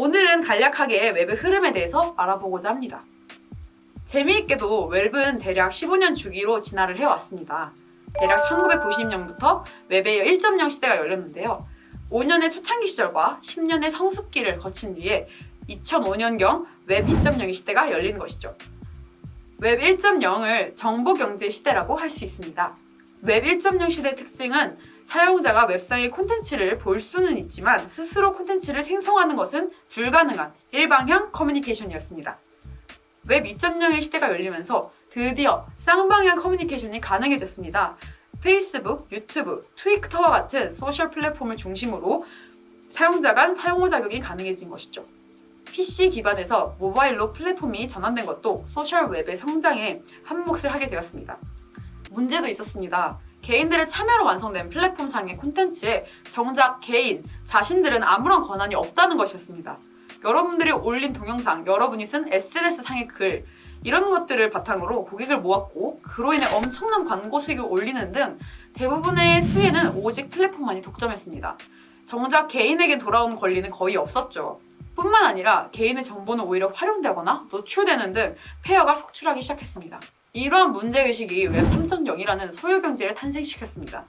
오늘은 간략하게 웹의 흐름에 대해서 알아보고자 합니다. 재미있게도 웹은 대략 15년 주기로 진화를 해왔습니다. 대략 1990년부터 웹의 1.0 시대가 열렸는데요. 5년의 초창기 시절과 10년의 성숙기를 거친 뒤에 2005년경 웹 2.0 시대가 열리는 것이죠. 웹 1.0을 정보 경제 시대라고 할 수 있습니다. 웹 1.0 시대의 특징은 사용자가 웹상의 콘텐츠를 볼 수는 있지만 스스로 콘텐츠를 생성하는 것은 불가능한 일방향 커뮤니케이션이었습니다. 웹 2.0의 시대가 열리면서 드디어 쌍방향 커뮤니케이션이 가능해졌습니다. 페이스북, 유튜브, 트위터와 같은 소셜 플랫폼을 중심으로 사용자 간 상호 작용이 가능해진 것이죠. PC 기반에서 모바일로 플랫폼이 전환된 것도 소셜 웹의 성장에 한 몫을 하게 되었습니다. 문제도 있었습니다. 개인들의 참여로 완성된 플랫폼상의 콘텐츠에 정작 개인, 자신들은 아무런 권한이 없다는 것이었습니다. 여러분들이 올린 동영상, 여러분이 쓴 SNS상의 글, 이런 것들을 바탕으로 고객을 모았고 그로 인해 엄청난 광고 수익을 올리는 등 대부분의 수혜는 오직 플랫폼만이 독점했습니다. 정작 개인에게 돌아온 권리는 거의 없었죠. 뿐만 아니라 개인의 정보는 오히려 활용되거나 노출되는 등 폐허가 속출하기 시작했습니다. 이러한 문제의식이 웹 3.0이라는 소유 경제를 탄생시켰습니다.